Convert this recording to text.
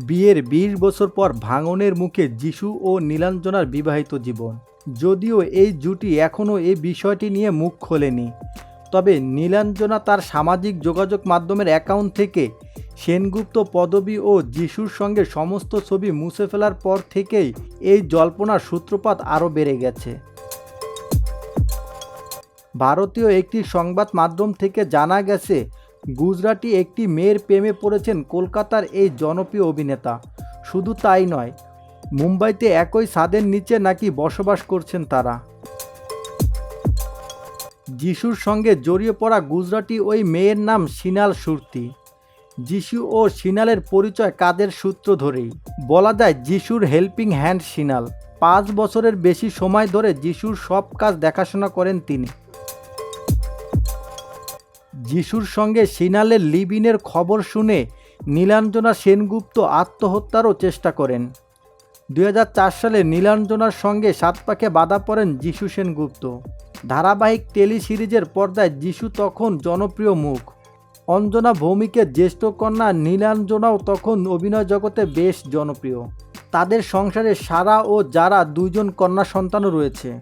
বিয়ের বিশ বছর পর ভাঙনের মুখে যিশু ও নীলাঞ্জনার বিবাহিত জীবন। যদিও এই জুটি এখনও এই বিষয়টি নিয়ে মুখ খোলেনি। তবে নীলাঞ্জনা তার সামাজিক যোগাযোগ মাধ্যমের অ্যাকাউন্ট থেকে সেনগুপ্ত পদবী ও যিশুর সঙ্গে সমস্ত ছবি মুছে ফেলার পর থেকেই এই জল্পনার সূত্রপাত আরও বেড়ে গেছে। ভারতীয় একটি সংবাদ মাধ্যম থেকে জানা গেছে গুজরাটি একটি মেয়ের প্রেমে পড়েছেন কলকাতার এই জনপ্রিয় অভিনেতা। শুধু তাই নয়, মুম্বাইতে একই ছাদের নিচে নাকি বসবাস করছেন তারা। যিশুর সঙ্গে জড়িয়ে পড়া গুজরাটি ওই মেয়ের নাম সিনাল সুরতি। যিশু ও সিনালের পরিচয় কাদের সূত্র ধরেই? বলা যায় যিশুর হেল্পিং হ্যান্ড সিনাল। পাঁচ বছরের বেশি সময় ধরে যিশুর সব কাজ দেখাশোনা করেন তিনি। যিশুর সঙ্গে সিনালের লিবিনের খবর শুনে নীলাঞ্জনা সেনগুপ্ত আত্মহত্যারও চেষ্টা করেন। দু হাজার চার সালে নীলাঞ্জনার সঙ্গে সাত পাকে বাধা পড়েন যিশু সেনগুপ্ত। ধারাবাহিক টেলি সিরিজের পর্দায় যিশু তখন জনপ্রিয় মুখ। অঞ্জনা ভৌমিকের জ্যেষ্ঠ কন্যা নীলাঞ্জনাও তখন অভিনয় জগতে বেশ জনপ্রিয়। তাদের সংসারে সারা ও যারা দুইজন কন্যা সন্তানও রয়েছে।